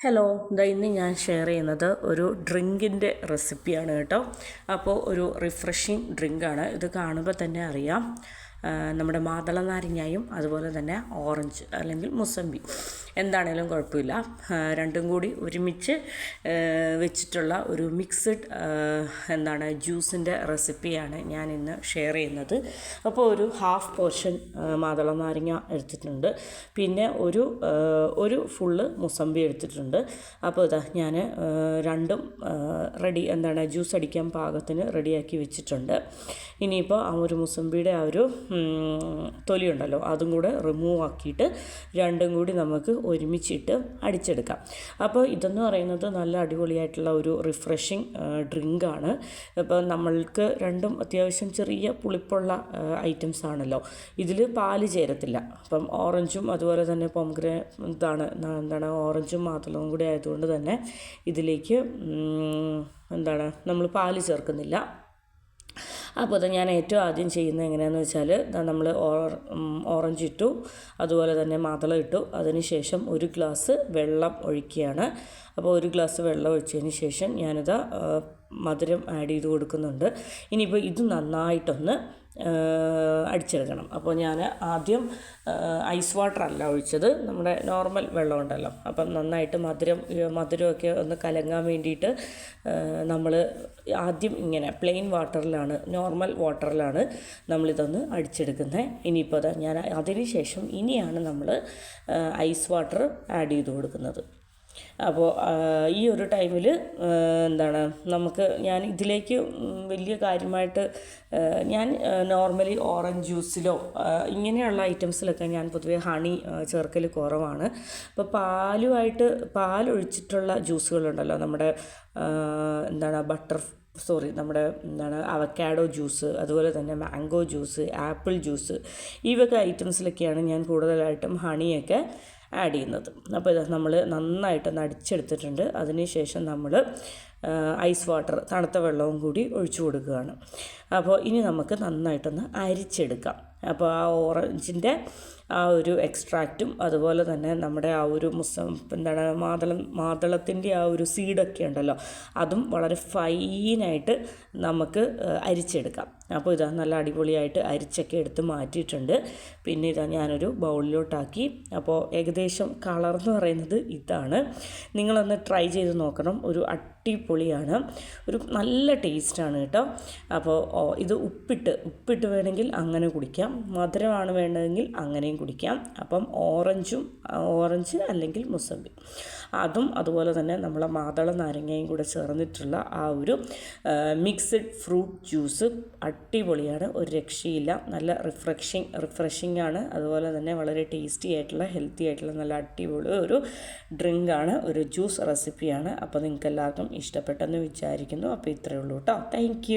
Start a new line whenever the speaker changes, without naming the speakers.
Hello ഇതാ ഇന്ന് ഞാൻ ഷെയർ ചെയ്യുന്നത് ഒരു ഡ്രിങ്കിന്റെ റെസിപ്പിയാണ് കേട്ടോ. അപ്പോൾ ഒരു റിഫ്രഷിങ് ഡ്രിങ്കാണ് ഇത് കാണുമ്പോൾ തന്നെ അറിയാം. നമ്മുടെ മാതള നാരങ്ങയും അതുപോലെ തന്നെ ഓറഞ്ച് അല്ലെങ്കിൽ മുസമ്പി. എന്താണേലും കുഴപ്പമില്ല. രണ്ടും കൂടി ഒരുമിച്ച് വെച്ചിട്ടുള്ള ഒരു മിക്സഡ് എന്താണ് ജ്യൂസിന്റെ റെസിപ്പിയാണ് ഞാൻ ഇന്ന് ഷെയർ ചെയ്യുന്നത്. അപ്പോൾ ഒരു ഹാഫ് പോർഷൻ മാതള നാരങ്ങ എടുത്തിട്ടുണ്ട്. പിന്നെ ഒരു ഒരു ഫുള്ള് മുസമ്പി എടുത്തിട്ടുണ്ട്. അപ്പോൾ ഇതാ ഞാൻ രണ്ടും റെഡി എന്താണ് ജ്യൂസ് അടിക്കാൻ പാകത്തിന് റെഡിയാക്കി വെച്ചിട്ടുണ്ട്. ഇനിയിപ്പോൾ ആ ഒരു മുസമ്പിയുടെ ആ ഒരു തൊലി ഉണ്ടല്ലോ അതും കൂടെ റിമൂവ് ആക്കിയിട്ട് രണ്ടും കൂടി നമുക്ക് ഒരുമിച്ചിട്ട് അടിച്ചെടുക്കാം. അപ്പോൾ ഇതെന്ന് പറയുന്നത് നല്ല അടിപൊളിയായിട്ടുള്ള ഒരു റിഫ്രഷിങ് ഡ്രിങ്കാണ് ഇപ്പോൾ നമ്മൾക്ക് രണ്ടും അത്യാവശ്യം ചെറിയ പുളിപ്പുള്ള ഐറ്റംസ് ആണല്ലോ. ഇതിൽ പാൽ ചേരത്തില്ല. അപ്പം ഓറഞ്ചും അതുപോലെ തന്നെ പൊംഗ്രെ ഇതാണ് എന്താണ് ഓറഞ്ചും മാതളവും കൂടി ആയതുകൊണ്ട് തന്നെ ഇതിലേക്ക് എന്താണ് നമ്മൾ പാൽ ചേർക്കുന്നില്ല. അപ്പോൾ അത് ഞാൻ ഏറ്റവും ആദ്യം ചെയ്യുന്നത് എങ്ങനെയാണെന്ന് വെച്ചാൽ നമ്മൾ ഓറഞ്ച് ഇട്ടു അതുപോലെ തന്നെ മാതള ഇട്ടു. അതിനുശേഷം ഒരു ഗ്ലാസ് വെള്ളം ഒഴിക്കുകയാണ്. അപ്പോൾ ഒരു ഗ്ലാസ് വെള്ളം ഒഴിച്ചതിന് ശേഷം ഞാനിത് മധുരം ആഡ് ചെയ്ത് കൊടുക്കുന്നുണ്ട്. ഇനിയിപ്പോൾ ഇത് നന്നായിട്ടൊന്ന് അടിച്ചെടുക്കണം. അപ്പോൾ ഞാൻ ആദ്യം ഐസ് വാട്ടർ അല്ല ഒഴിച്ചത്. നമ്മുടെ നോർമൽ വെള്ളം ഉണ്ടല്ലോ. അപ്പം നന്നായിട്ട് മധുരം മധുരമൊക്കെ ഒന്ന് കലങ്ങാൻ വേണ്ടിയിട്ട് നമ്മൾ ആദ്യം ഇങ്ങനെ പ്ലെയിൻ വാട്ടറിലാണ് നോർമൽ വാട്ടറിലാണ് നമ്മളിതൊന്ന് അടിച്ചെടുക്കുന്നത് ഇനിയിപ്പോൾ ഞാൻ അതിന് ശേഷം ഇനിയാണ് നമ്മൾ ഐസ് വാട്ടർ ആഡ് ചെയ്ത് കൊടുക്കുന്നത്. അപ്പോൾ ഈ ഒരു ടൈമിൽ എന്താണ് നമുക്ക് ഞാൻ ഇതിലേക്ക് വലിയ കാര്യമായിട്ട് ഞാൻ നോർമലി ഓറഞ്ച് ജ്യൂസിലോ ഇങ്ങനെയുള്ള ഐറ്റംസിലൊക്കെ ഞാൻ പൊതുവെ ഹണി ചേർക്കൽ കുറവാണ്. അപ്പോൾ പാലുമായിട്ട് പാലൊഴിച്ചിട്ടുള്ള ജ്യൂസുകളുണ്ടല്ലോ നമ്മുടെ എന്താണ് ബട്ടർ സോറി നമ്മുടെ എന്താണ് അവക്കാഡോ ജ്യൂസ് അതുപോലെ തന്നെ മാംഗോ ജ്യൂസ് ആപ്പിൾ ജ്യൂസ് ഈ വക ഐറ്റംസിലൊക്കെയാണ് ഞാൻ കൂടുതലായിട്ടും ഹണിയൊക്കെ ആഡ് ചെയ്യുന്നത്. അപ്പോൾ ഇത് നമ്മൾ നന്നായിട്ടൊന്ന് അടിച്ചെടുത്തിട്ടുണ്ട് അതിനുശേഷം നമ്മൾ ഐസ് വാട്ടർ തണുത്ത വെള്ളവും കൂടി ഒഴിച്ചു കൊടുക്കുകയാണ്. അപ്പോൾ ഇനി നമുക്ക് നന്നായിട്ടൊന്ന് അരിച്ചെടുക്കാം. അപ്പോൾ ആ ഓറഞ്ചിന്റെ ആ ഒരു എക്സ്ട്രാക്റ്റും അതുപോലെ തന്നെ നമ്മുടെ ആ ഒരു മുസം എന്താണ് മാതളം മാതളത്തിന്റെ ആ ഒരു സീഡൊക്കെ ഉണ്ടല്ലോ അതും വളരെ ഫൈനായിട്ട് നമുക്ക് അരിച്ചെടുക്കാം. അപ്പോൾ ഇതാ നല്ല അടിപൊളിയായിട്ട് അരിച്ചൊക്കെ എടുത്ത് മാറ്റിയിട്ടുണ്ട്. പിന്നെ ഇതാ ഞാനൊരു ബൗളിലോട്ടാക്കി. അപ്പോൾ ഏകദേശം കളർ എന്ന് പറയുന്നത് ഇതാണ്. നിങ്ങളൊന്ന് ട്രൈ ചെയ്ത് നോക്കണം. ഒരു അടിപൊളിയാണ്. ഒരു നല്ല ടേസ്റ്റാണ് കേട്ടോ. അപ്പോൾ ഇത് ഉപ്പിട്ട് ഉപ്പിട്ട് വേണമെങ്കിൽ അങ്ങനെ കുടിക്കാം. മധുരമാണ് വേണ്ടതെങ്കിൽ അങ്ങനെയും കുടിക്കാം. അപ്പം ഓറഞ്ചും ഓറഞ്ച് അല്ലെങ്കിൽ മുസമ്പി. അതും അതുപോലെ തന്നെ നമ്മളെ മാതള നാരങ്ങയും കൂടെ ചേർന്നിട്ടുള്ള ആ ഒരു മിക്സഡ് ഫ്രൂട്ട് ജ്യൂസ് അടിപൊളിയാണ്. ഒരു രക്ഷയില്ല. നല്ല റിഫ്രഷിങ് റിഫ്രഷിംഗ് ആണ്. അതുപോലെ തന്നെ വളരെ ടേസ്റ്റി ആയിട്ടുള്ള ഹെൽത്തി ആയിട്ടുള്ള നല്ല അടിപൊളി ഒരു ഡ്രിങ്കാണ് ഒരു ജ്യൂസ് റെസിപ്പിയാണ് അപ്പോൾ നിങ്ങൾക്ക് എല്ലാവർക്കും ഇഷ്ടപ്പെട്ടെന്ന് വിചാരിക്കുന്നു. അപ്പോൾ ഇത്രയേ ഉള്ളൂ കേട്ടോ താങ്ക്